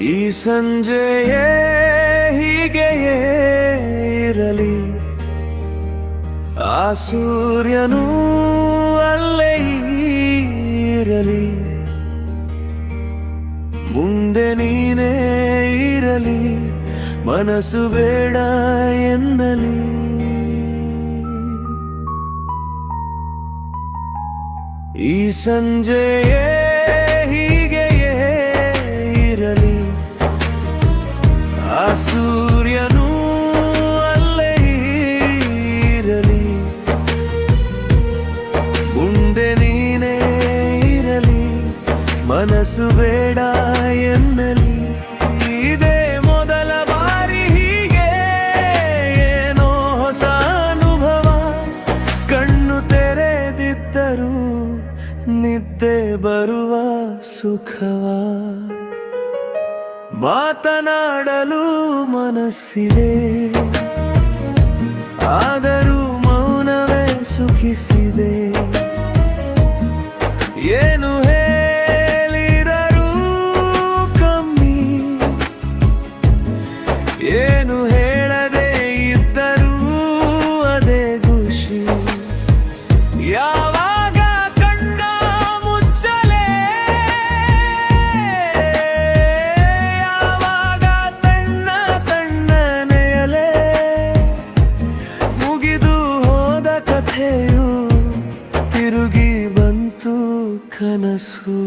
ಈ ಸಂಜೆಯೇ ಹೀಗೆಯೇ ಇರಲಿ. ಆ ಸೂರ್ಯನು ಅಲ್ಲೇ ಇರಲಿ. ಮುಂದೆ ನೀನೇ ಇರಲಿ. ಮನಸ್ಸು ಬೇಡ ಎನ್ನಲಿ. ಈ ಸಂಜೆಯೇ ಮನಸ್ಸು ಬೇಡ ಎನ್ನಲಿ. ಇದೇ ಮೊದಲ ಬಾರಿ ಹೀಗೆ ಏನೋ ಹೊಸ ಅನುಭವ. ಕಣ್ಣು ತೆರೆದಿದ್ದರೂ ನಿದ್ದೆ ಬರುವ ಸುಖವ. ಮಾತನಾಡಲು ಮನಸ್ಸಿದೆ. ಆದರೂ ಮೌನವೇ ಸುಖಿಸಿದೆ. ಏನು ಕನಸು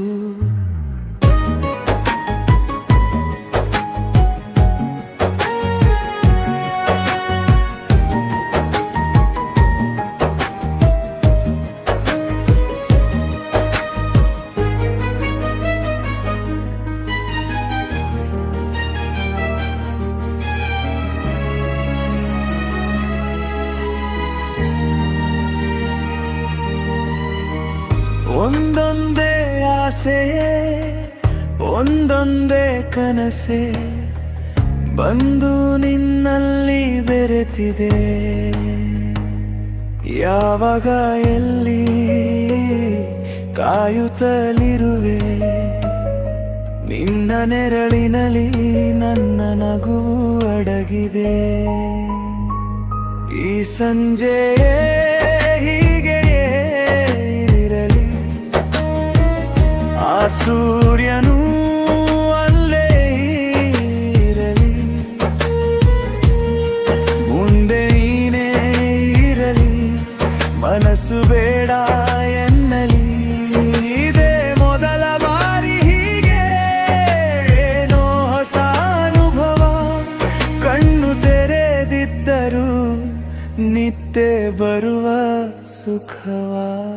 ಒಂದೊಂದೇ ಆಸೆ ಒಂದೊಂದೇ ಕನಸೆ, ಬಂದು ನಿನ್ನಲ್ಲಿ ಬೆರೆತಿದೆ. ಯಾವಾಗ ಎಲ್ಲಿ ಕಾಯುತ್ತಲಿರುವೆ, ನಿನ್ನ ನೆರಳಿನಲ್ಲಿ ನನ್ನ ನಗುವು ಅಡಗಿದೆ. ಈ ಸಂಜೆ ಮನಸ್ಸು ಬೇಡ ಎನ್ನಲಿ. ಇದೇ ಮೊದಲ ಬಾರಿ ಹೀಗೆ. ಏನೋ ಹೊಸ ಅನುಭವ. ಕಣ್ಣು ತೆರೆದಿದ್ದರೂ ನಿತ್ಯ ಬರುವ ಸುಖವಾ.